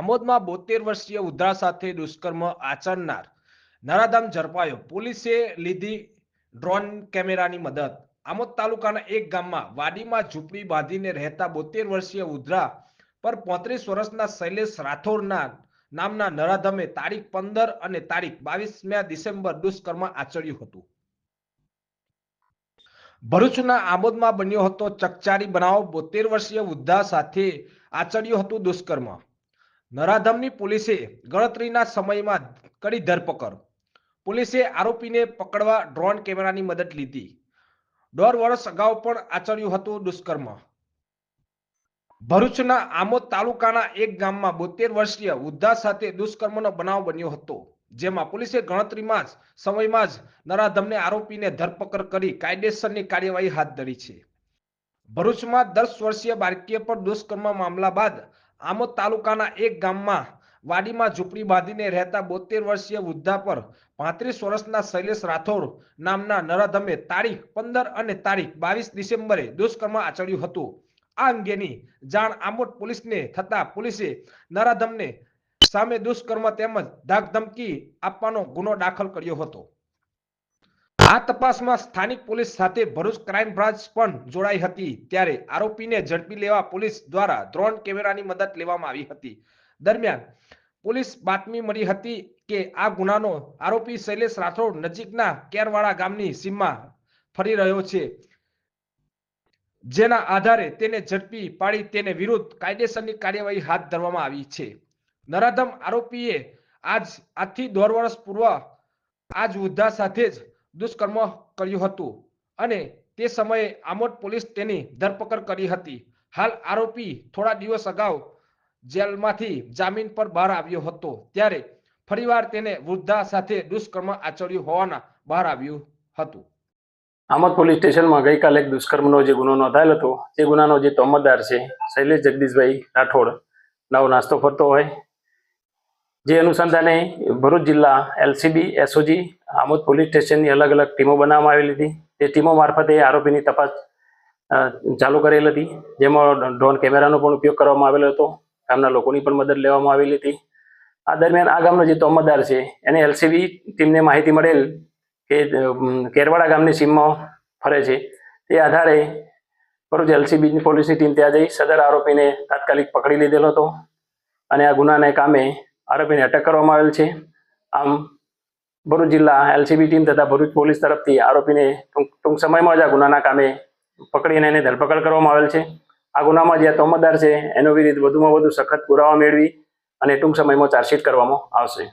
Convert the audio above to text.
આમોદમાં બોતેર વર્ષીય ઉધરા સાથે દુષ્કર્મ આચરનાર નરાધામ ઝડપાયો. પોલીસે લીધી ડ્રોન કેમેરાની મદદ. આમોદ તાલુકાના એક ગામમાં વાડીમાં ઝૂંપડી બાંધીને રહેતા બોતેર વર્ષીય ઉધરા પર પોત્રીસ વર્ષના શૈલેષ રાઠોડના નામના નરાધમે તારીખ પંદર અને તારીખ બાવીસમી ડિસેમ્બર દુષ્કર્મ આચર્યું હતું. ભરૂચના આમોદમાં બન્યો હતો ચકચારી બનાવ. બોતેર વર્ષીય વૃદ્ધા સાથે આચર્યું હતું દુષ્કર્મ. નરાધમની પોલીસે ગણતરીના સમયમાં કરી ધરપકડ. પોલીસે આરોપીને પકડવા ડ્રોન કેમેરાની મદદ લીધી. દોઢ વર્ષ અગાઉ પણ આચર્યું હતું દુષ્કર્મ. ભરૂચના આમોદ તાલુકાના એક ગામમાં બોતેર વર્ષીય વૃદ્ધા સાથે દુષ્કર્મનો બનાવ બન્યો હતો, જેમાં પોલીસે ગણતરીમાં જ સમયમાં જ નરાધમને આરોપીને ધરપકડ કરી કાયદેસરની કાર્યવાહી હાથ ધરી છે. ભરૂચમાં દસ વર્ષીય બાળકીએ પર દુષ્કર્મ મામલા બાદ આમોદ તાલુકાના એક ગામમાં વાડીમાં ઝૂંપડી બાંધીને રહેતા બોતેર વર્ષીય વૃદ્ધા પર પાંત્રીસ વર્ષના શૈલેષ રાઠોડ નામના નરાધમે તારીખ પંદર અને તારીખ બાવીસ ડિસેમ્બરે દુષ્કર્મ આચર્યું હતું. આ અંગેની જાણ આમોદ પોલીસને થતા પોલીસે નરાધમને સામે દુષ્કર્મ તેમજ ધાકધમકી આપવાનો ગુનો દાખલ કર્યો હતો. આ તપાસમાં સ્થાનિક પોલીસ સાથે ભરૂચ ક્રાઇમ બ્રાન્ચ પણ જોડાઈ હતી. ત્યારે આરોપીને ઝડપી લેવા પોલીસ દ્વારા ડ્રોન કેમેરાની મદદ લેવામાં આવી હતી. દરમિયાન પોલીસ બાતમી મળી હતી કે આ ગુનાનો આરોપી શૈલેષ રાઠોડ નજીકના કેરવાડા ગામની સીમમાં ફરી રહ્યો છે. જેના આધારે તેને ઝડપી પાડી તેને વિરુદ્ધ કાયદેસરની કાર્યવાહી હાથ ધરવામાં આવી છે. નરાધમ આરોપીએ આજ આજથી દોઢ વર્ષ પૂર્વ આજ હોદ્દા સાથે જ દુષ્કર્મ કર્યું હતું અને તે સમયે આમોદ પોલીસ તેની ધરપકડ કરી હતી. હાલ આરોપી થોડા દિવસ અગાઉ જેલમાંથી જામીન પર બહાર આવ્યો હતો. ત્યારે ફરીવાર તેને વૃદ્ધા સાથે દુષ્કર્મ આચર્યું હોવાના બહાર આવ્યું હતું. આમોદ પોલીસ સ્ટેશનમાં ગઈકાલે એક દુષ્કર્મનો જે ગુનો નોંધાયેલ હતો તે ગુનાનો જે તોમતદાર છે, શૈલેષ જગદીશભાઈ રાઠોડ, નવો નાસ્તો ફરતો હોય. જે અનુસંધાને ભરૂચ જિલ્લા એલસીબી, એસઓજી આમોદ પોલીસ સ્ટેશનની અલગ અલગ ટીમો બનાવવામાં આવેલી હતી. તે ટીમો મારફતે આરોપીની તપાસ ચાલુ કરેલ હતી. જેમાં ડ્રોન કેમેરાનો પણ ઉપયોગ કરવામાં આવેલો હતો. ગામના લોકોની પણ મદદ લેવામાં આવેલી હતી. આ દરમિયાન આ ગામનો જે તોમતદાર છે, એને એલસીબી ટીમને માહિતી મળેલ કે કેરવાડા ગામની સીમમાં ફરે છે. તે આધારે ભરૂચ એલસીબીની પોલીસની ટીમ ત્યાં જઈ સદર આરોપીને તાત્કાલિક પકડી લીધેલો હતો. અને આ ગુનાને કામે આરોપીને અટક કરવામાં આવેલ છે. આમ ભરૂચ જિલ્લા એલસીબી ટીમ તથા ભરૂચ પોલીસ તરફથી આરોપીને ટૂંક સમયમાં જ આ ગુનાના કામે પકડીને એને ધરપકડ કરવામાં આવેલ છે. આ ગુનામાં જે તોમતદાર છે, એનો વિરુદ્ધ વધુમાં વધુ સખત પુરાવા મેળવી અને ટૂંક સમયમાં ચાર્જશીટ કરવામાં આવશે.